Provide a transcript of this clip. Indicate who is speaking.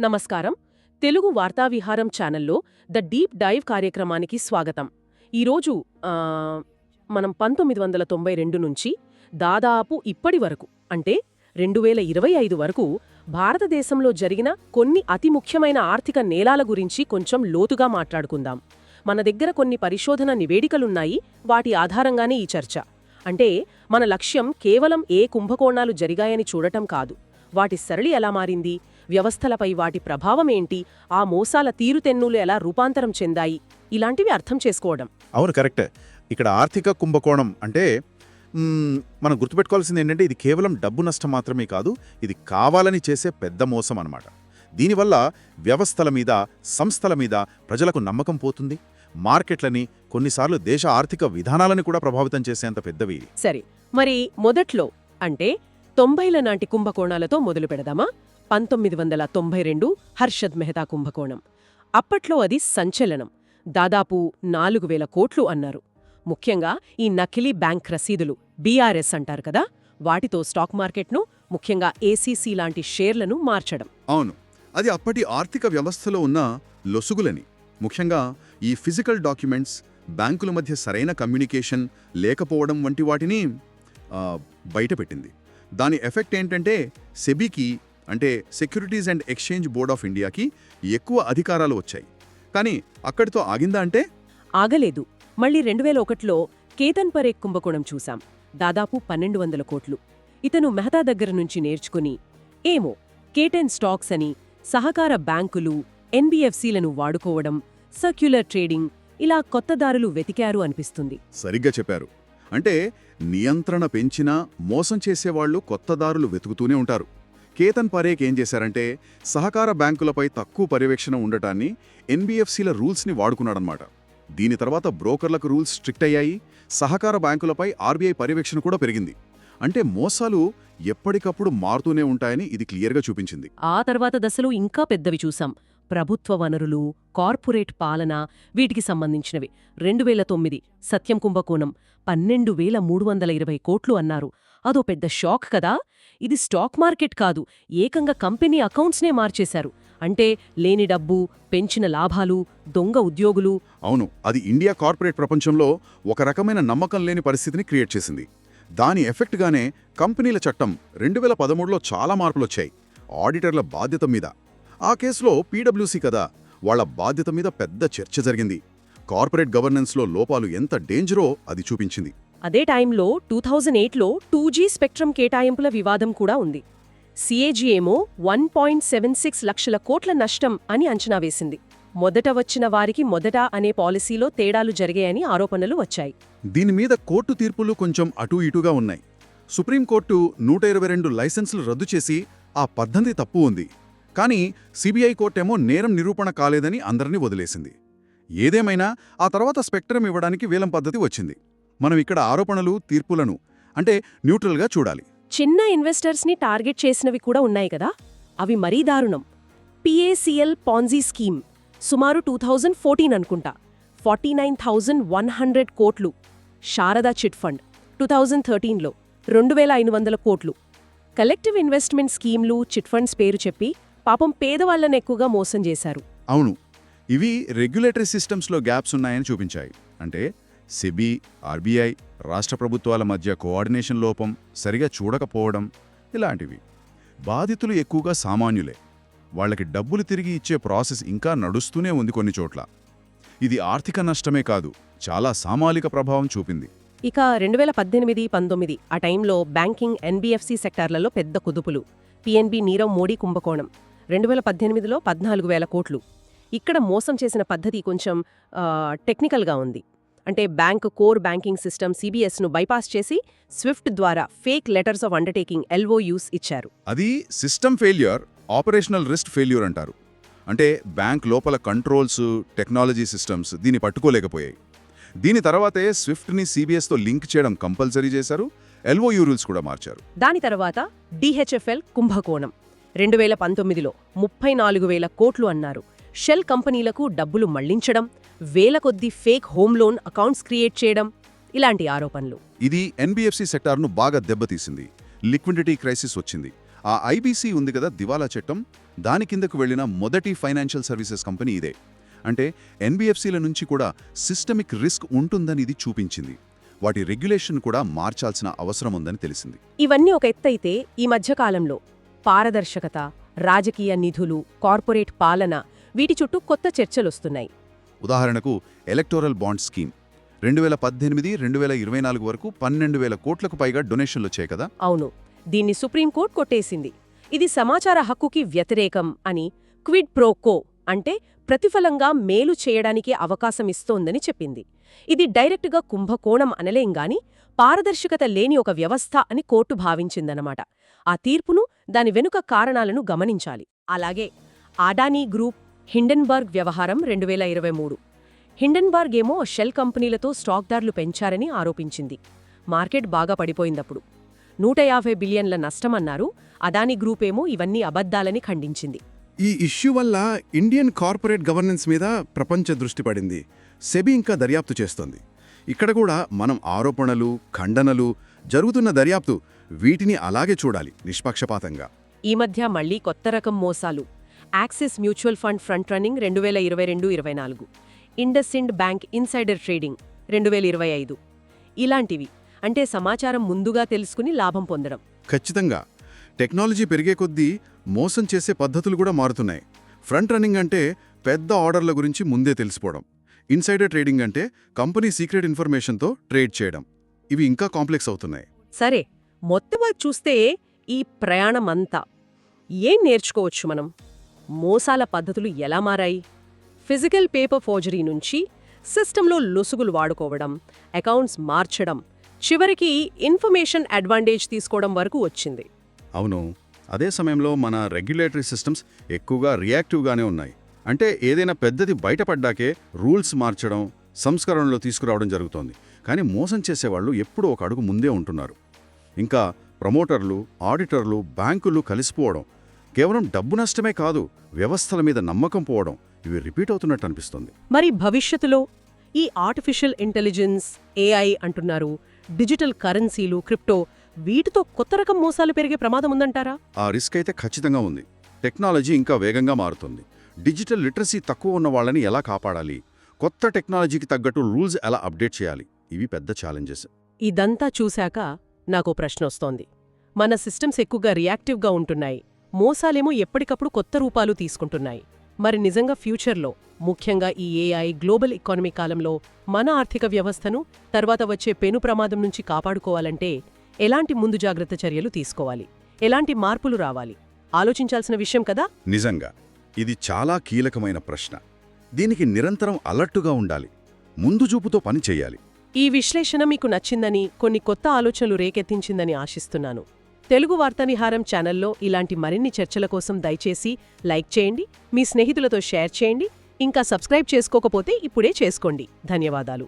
Speaker 1: నమస్కారం. తెలుగు వార్తావిహారం ఛానల్లో the deep dive కార్యక్రమానికి స్వాగతం. ఈరోజు మనం పంతొమ్మిది వందల తొంభై రెండు నుంచి దాదాపు ఇప్పటి వరకు అంటే రెండు వేల ఇరవై ఐదు వరకు భారతదేశంలో జరిగిన కొన్ని అతి ముఖ్యమైన ఆర్థిక నేలాల గురించి కొంచెం లోతుగా మాట్లాడుకుందాం. మన దగ్గర కొన్ని పరిశోధన నివేదికలున్నాయి వాటి ఆధారంగానే ఈ చర్చ. అంటే మన లక్ష్యం కేవలం ఏ కుంభకోణాలు జరిగాయని చూడటం కాదు. వాటి సరళి ఎలా మారింది? వ్యవస్థలపై వాటి ప్రభావం ఏంటి? ఆ మోసాల తీరుతెన్నులు ఎలా రూపాంతరం చెందాయి? ఇలాంటివి అర్థం చేసుకోవడం.
Speaker 2: అవును కరెక్టే. ఇక్కడ ఆర్థిక కుంభకోణం అంటే మనం గుర్తుపెట్టుకోవాల్సింది ఏంటంటే ఇది కేవలం డబ్బు నష్టం మాత్రమే కాదు ఇది కావాలని చేసే పెద్ద మోసం అన్నమాట. దీనివల్ల వ్యవస్థల మీద సంస్థల మీద ప్రజలకు నమ్మకం పోతుంది. మార్కెట్లని కొన్నిసార్లు దేశ ఆర్థిక విధానాలను కూడా ప్రభావితం చేసేంత పెద్దవి.
Speaker 1: సరే మరి మొదట్లో అంటే తొంభైల నాటి కుంభకోణాలతో మొదలు పెడదామా? పంతొమ్మిది వందల తొంభై రెండు హర్షద్ మెహతా కుంభకోణం. అప్పట్లో అది సంచలనం. దాదాపు నాలుగు వేల కోట్లు అన్నారు. ముఖ్యంగా ఈ నకిలీ బ్యాంక్ రసీదులు బీఆర్ఎస్ అంటారు కదా వాటితో స్టాక్ మార్కెట్ను ముఖ్యంగా ఏసీసీ లాంటి షేర్లను మార్చడం.
Speaker 3: అవును. అది అప్పటి ఆర్థిక వ్యవస్థలో ఉన్న లొసుగులని. ముఖ్యంగా ఈ ఫిజికల్ డాక్యుమెంట్స్ బ్యాంకుల మధ్య సరైన కమ్యూనికేషన్ లేకపోవడం వంటి వాటిని బయటపెట్టింది. దాని ఎఫెక్ట్ ఏంటంటే సెబీకి అంటే securities and exchange board of ఇండియాకి ఎక్కువ అధికారాలు వచ్చాయి. కానీ అక్కడితో ఆగిందా అంటే?
Speaker 1: ఆగలేదు. మళ్ళీ రెండు వేల ఒకటిలో కేతన్ పరేక్ కుంభకోణం చూశాం. దాదాపు పన్నెండు వందల కోట్లు. ఇతను మెహతా దగ్గర నుంచి నేర్చుకుని ఏమో కేటెన్ స్టాక్స్ అని సహకార బ్యాంకులు ఎన్బిఎఫ్సిలను వాడుకోవడం సర్క్యులర్ ట్రేడింగ్ ఇలా కొత్త దారులు వెతికారు అనిపిస్తుంది.
Speaker 3: సరిగ్గా చెప్పారు. అంటే నియంత్రణ పెంచినా మోసం చేసేవాళ్ళు కొత్త దారులు వెతుకుతూనే ఉంటారు. కేతన్ పరేక్ ఏం చేశారంటే సహకార బ్యాంకులపై తక్కువ పర్యవేక్షణ ఉండటాన్ని ఎన్బిఎఫ్సిల రూల్స్ని వాడుకున్నాడనమాట దీని తర్వాత బ్రోకర్లకు రూల్స్ స్ట్రిక్ట్ అయ్యాయి సహకార బ్యాంకులపై ఆర్బీఐ పర్యవేక్షణ కూడా పెరిగింది. అంటే మోసాలు ఎప్పటికప్పుడు మారుతూనే ఉంటాయని ఇది క్లియర్గా చూపించింది.
Speaker 1: ఆ తర్వాత దశలో ఇంకా పెద్దవి చూసాం. ప్రభుత్వ వనరులు కార్పొరేట్ పాలన వీటికి సంబంధించినవి. రెండు వేల తొమ్మిది సత్యం కుంభకోణం పన్నెండు వేల మూడు వందల ఇరవై కోట్లు అన్నారు. అదో పెద్ద షాక్ కదా! ఇది స్టాక్ మార్కెట్ కాదు ఏకంగా కంపెనీ అకౌంట్స్నే మార్చేశారు. అంటే లేని డబ్బు పెంచిన లాభాలు దొంగ ఉద్యోగులు.
Speaker 3: అవును అది ఇండియా కార్పొరేట్ ప్రపంచంలో ఒక రకమైన నమ్మకం లేని పరిస్థితిని క్రియేట్ చేసింది. దాని ఎఫెక్ట్గానే కంపెనీల చట్టం రెండు వేల పదమూడులో చాలా మార్పులొచ్చాయి. ఆడిటర్ల బాధ్యత మీద. ఆ కేసులో పీడబ్ల్యూసీ కదా. వాళ్ళ బాధ్యత మీద పెద్ద చర్చ జరిగింది. కార్పొరేట్ గవర్నెన్స్లో లోపాలు ఎంత డేంజరో అది చూపించింది.
Speaker 1: అదే టైంలో టూ థౌజండ్ ఎయిట్లో టూ జీ స్పెక్ట్రమ్ కేటాయింపుల వివాదం కూడా ఉంది. సిఏజీ ఏమో వన్ పాయింట్ సెవెన్ సిక్స్ లక్షల కోట్ల నష్టం అని అంచనా వేసింది. మొదట వచ్చిన వారికి మొదట అనే పాలసీలో తేడాలు జరిగాయని ఆరోపణలు వచ్చాయి.
Speaker 3: దీని మీద కోర్టు తీర్పులు కొంచెం అటూ ఇటుగా ఉన్నాయి. సుప్రీంకోర్టు నూట ఇరవై రెండు లైసెన్సులు రద్దు చేసి ఆ పద్ధతి తప్పు ఉంది. కానీ సిబిఐ కోర్టేమో నేరం నిరూపణ కాలేదని అందరినీ వదిలేసింది. ఏదేమైనా ఆ తర్వాత స్పెక్ట్రం ఇవ్వడానికి వేలం పద్ధతి వచ్చింది. మనం ఇక్కడ ఆరోపణలు తీర్పులను అంటే న్యూట్రల్గా చూడాలి.
Speaker 1: చిన్న ఇన్వెస్టర్స్ని టార్గెట్ చేసినవి కూడా ఉన్నాయి కదా? అవి మరీ దారుణం. పిఏసిఎల్ పాన్జీ స్కీమ్ సుమారు టూ థౌజండ్ ఫోర్టీన్ అనుకుంటా. Forty nine thousand one hundred కోట్లు. Sharada chit fund two thousand థర్టీన్లో రెండు వేల ఐదు వందల కోట్లు. కలెక్టివ్ ఇన్వెస్ట్మెంట్ స్కీమ్లు చిట్ ఫండ్స్ పేరు చెప్పి పాపం పేదవాళ్ళను ఎక్కువగా మోసం చేశారు.
Speaker 3: అవును. ఇవి రెగ్యులేటరీ సిస్టమ్స్లో గ్యాప్స్ ఉన్నాయని చూపించాయి. అంటే సెబీ ఆర్బీఐ రాష్ట్ర ప్రభుత్వాల మధ్య కోఆర్డినేషన్ లోపం సరిగా చూడకపోవడం ఇలాంటివి. బాధితులు ఎక్కువగా సామాన్యులే. వాళ్ళకి డబ్బులు తిరిగి ఇచ్చే ప్రాసెస్ ఇంకా నడుస్తూనే ఉంది కొన్ని చోట్ల. ఇది ఆర్థిక నష్టమే కాదు చాలా సామాజిక ప్రభావం చూపింది.
Speaker 1: ఇక రెండు వేల పద్దెనిమిది పంతొమ్మిది ఆ టైంలో బ్యాంకింగ్ ఎన్బిఎఫ్సి సెక్టార్లలో పెద్ద కుదుపులు. పిఎన్బి నీరవ్ మోడీ కుంభకోణం. రెండు వేల పద్దెనిమిదిలో పద్నాలుగు వేల కోట్లు. ఇక్కడ మోసం చేసిన పద్ధతి కొంచెం టెక్నికల్గా ఉంది. అంటే బ్యాంక్ కోర్ బ్యాంకింగ్ సిస్టమ్ సిబిఎస్ను బైపాస్ చేసి స్విఫ్ట్ ద్వారా fake letters of undertaking LOUs ఇచ్చారు.
Speaker 3: అది system failure operational risk failure అంటారు. అంటే బ్యాంక్ లోపల కంట్రోల్స్ టెక్నాలజీ సిస్టమ్స్ దీన్ని పట్టుకోలేకపోయాయి. దీని తర్వాతే స్విఫ్ట్ని సిబిఎస్తో లింక్ చేయడం కంపల్సరీ చేశారు ఎల్ఓయూ రూల్స్ కూడా మార్చారు.
Speaker 1: దాని తర్వాత డిహెచ్ఎఫ్ఎల్ కుంభకోణం. రెండు వేల పంతొమ్మిదిలో ముప్పై నాలుగు వేల కోట్లు అన్నారు. షెల్ కంపెనీలకు డబ్బులు మళ్ళించడం వేల కొద్దీ fake home loan accounts create చేయడం ఇలాంటి ఆరోపణలు.
Speaker 3: ఇది ఎన్బిఎఫ్సి సెక్టార్ను బాగా దెబ్బతీసింది. లిక్విడిటీ క్రైసిస్ వచ్చింది. ఆ ఐబీసీ ఉంది కదా దివాలా చట్టం దాని కిందకు వెళ్ళిన మొదటి ఫైనాన్షియల్ సర్వీసెస్ కంపెనీ ఇదే. అంటే ఎన్బిఎఫ్సిల నుంచి కూడా సిస్టమిక్ రిస్క్ ఉంటుందని ఇది చూపించింది. వాటి రెగ్యులేషన్ కూడా మార్చాల్సిన అవసరం ఉందని తెలిసింది.
Speaker 1: ఇవన్నీ ఒక ఎత్తైతే ఈ మధ్యకాలంలో పారదర్శకత రాజకీయ నిధులు కార్పొరేట్ పాలన వీటి చుట్టూ కొత్త చర్చలొస్తున్నాయి.
Speaker 3: ఉదాహరణకు ఎలక్టోరల్ బాండ్ స్కీమ్. రెండు వేల పద్దెనిమిది రెండు వేల ఇరవై నాలుగు వరకు పన్నెండు వేల కోట్లకు పైగా డొనేషన్లు వచ్చాయి కదా?
Speaker 1: అవును. దీన్ని సుప్రీంకోర్టు కొట్టేసింది. ఇది సమాచార హక్కుకి వ్యతిరేకం అని క్విడ్ ప్రో కో అంటే ప్రతిఫలంగా మేలు చేయడానికి అవకాశమిస్తోందని చెప్పింది. ఇది డైరెక్టుగా కుంభకోణం అనలేం గాని పారదర్శకత లేని ఒక వ్యవస్థ అని కోర్టు భావించిందనమాట ఆ తీర్పును దాని వెనుక కారణాలను గమనించాలి. అలాగే అడానీ గ్రూప్ హిండెన్బర్గ్ వ్యవహారం రెండు వేల ఇరవై మూడు. హిండెన్బర్గ్ ఏమో షెల్ కంపెనీలతో స్టాక్దార్లు పెంచారని ఆరోపించింది. మార్కెట్ బాగా పడిపోయిందప్పుడు. నూట యాభై బిలియన్ల నష్టమన్నారు. అదానీ ఏమో ఇవన్నీ అబద్ధాలని ఖండించింది.
Speaker 4: ఈ ఇష్యూ వల్ల ఇండియన్ కార్పొరేట్ గవర్నెన్స్ మీద ప్రపంచ దృష్టి పడింది. సెబీ ఇంకా దర్యాప్తు చేస్తోంది. ఇక్కడ కూడా మనం ఆరోపణలు ఖండనలు జరుగుతున్న దర్యాప్తు వీటిని అలాగే చూడాలి నిష్పక్షపాతంగా.
Speaker 1: ఈ మధ్య మళ్ళీ కొత్త రకం మోసాలు. Axis mutual fund front running రెండు వేల ఇరవై రెండు ఇరవై నాలుగు. ఇండస్ఇండ్ బ్యాంక్ ఇన్సైడర్ ట్రేడింగ్ రెండు వేల ఇరవై ఐదు. ఇలాంటివి అంటే సమాచారం ముందుగా తెలుసుకుని లాభం పొందడం.
Speaker 4: ఖచ్చితంగా. టెక్నాలజీ పెరిగే కొద్దీ మోసం చేసే పద్ధతులు కూడా మారుతున్నాయి. ఫ్రంట్ రన్నింగ్ అంటే పెద్ద ఆర్డర్ల గురించి ముందే తెలిసిపోవడం. ఇన్సైడర్ ట్రేడింగ్ అంటే కంపెనీ సీక్రెట్ ఇన్ఫర్మేషన్తో ట్రేడ్ చేయడం. ఇవి ఇంకా కాంప్లెక్స్ అవుతున్నాయి.
Speaker 1: సరే మొత్తంగా చూస్తే ఈ ప్రయాణమంతా. ఏం నేర్చుకోవచ్చు మనం? మోసాల పద్ధతులు ఎలా మారాయి? ఫిజికల్ పేపర్ ఫోర్జరీ నుంచి సిస్టంలో లొసుగులు వాడుకోవడం అకౌంట్స్ మార్చడం చివరికి ఇన్ఫర్మేషన్ అడ్వాంటేజ్ తీసుకోవడం వరకు వచ్చింది.
Speaker 3: అవును. అదే సమయంలో మన రెగ్యులేటరీ సిస్టమ్స్ ఎక్కువగా రియాక్టివ్గానే ఉన్నాయి. అంటే ఏదైనా పెద్దది బయటపడ్డాకే రూల్స్ మార్చడం సంస్కరణలో తీసుకురావడం జరుగుతోంది. కానీ మోసం చేసేవాళ్ళు ఎప్పుడూ ఒక అడుగు ముందే ఉంటున్నారు. ఇంకా ప్రమోటర్లు ఆడిటర్లు బ్యాంకులు కలిసిపోవడం కేవలం డబ్బు నష్టమే కాదు వ్యవస్థల మీద నమ్మకం పోవడం ఇవి రిపీట్ అవుతున్నట్టు అనిపిస్తుంది.
Speaker 1: మరి భవిష్యత్తులో ఈ ఆర్టిఫిషియల్ ఇంటెలిజెన్స్ ఏఐ అంటున్నారు డిజిటల్ కరెన్సీలు క్రిప్టో వీటితో కొత్త రకం మోసాలు పెరిగే ప్రమాదం ఉందంటారా?
Speaker 3: ఆ రిస్క్ అయితే ఖచ్చితంగా ఉంది. టెక్నాలజీ ఇంకా వేగంగా మారుతుంది. డిజిటల్ లిటరసీ తక్కువ ఉన్న వాళ్ళని ఎలా కాపాడాలి? కొత్త టెక్నాలజీకి తగ్గట్టు రూల్స్ ఎలా అప్డేట్ చేయాలి? ఇవి పెద్ద ఛాలెంజెస్.
Speaker 1: ఇదంతా చూశాక నాకో ప్రశ్న వస్తోంది మన సిస్టమ్స్ ఎక్కువగా రియాక్టివ్గా ఉంటున్నాయి. మోసాలేమో ఎప్పటికప్పుడు కొత్త రూపాలు తీసుకుంటున్నాయి. మరి నిజంగా ఫ్యూచర్లో ముఖ్యంగా ఈ ఏఐ గ్లోబల్ ఎకానమీ కాలంలో మన ఆర్థిక వ్యవస్థను తర్వాత వచ్చే పెను ప్రమాదం నుంచి కాపాడుకోవాలంటే ఎలాంటి ముందు జాగ్రత్త చర్యలు తీసుకోవాలి? ఎలాంటి మార్పులు రావాలి? ఆలోచించాల్సిన విషయం కదా?
Speaker 3: నిజంగా. ఇది చాలా కీలకమైన ప్రశ్న. దీనికి నిరంతరం అలర్టుగా ఉండాలి. ముందు చూపుతో పని చేయాలి.
Speaker 1: ఈ విశ్లేషణ మీకు నచ్చిందని కొన్ని కొత్త ఆలోచనలు రేకెత్తించిందని ఆశిస్తున్నాను. తెలుగు వార్తానిహారం ఛానల్లో ఇలాంటి మరిన్ని చర్చల కోసం దయచేసి లైక్ చేయండి మీ స్నేహితులతో షేర్ చేయండి ఇంకా సబ్స్క్రైబ్ చేసుకోకపోతే ఇప్పుడే చేసుకోండి. ధన్యవాదాలు.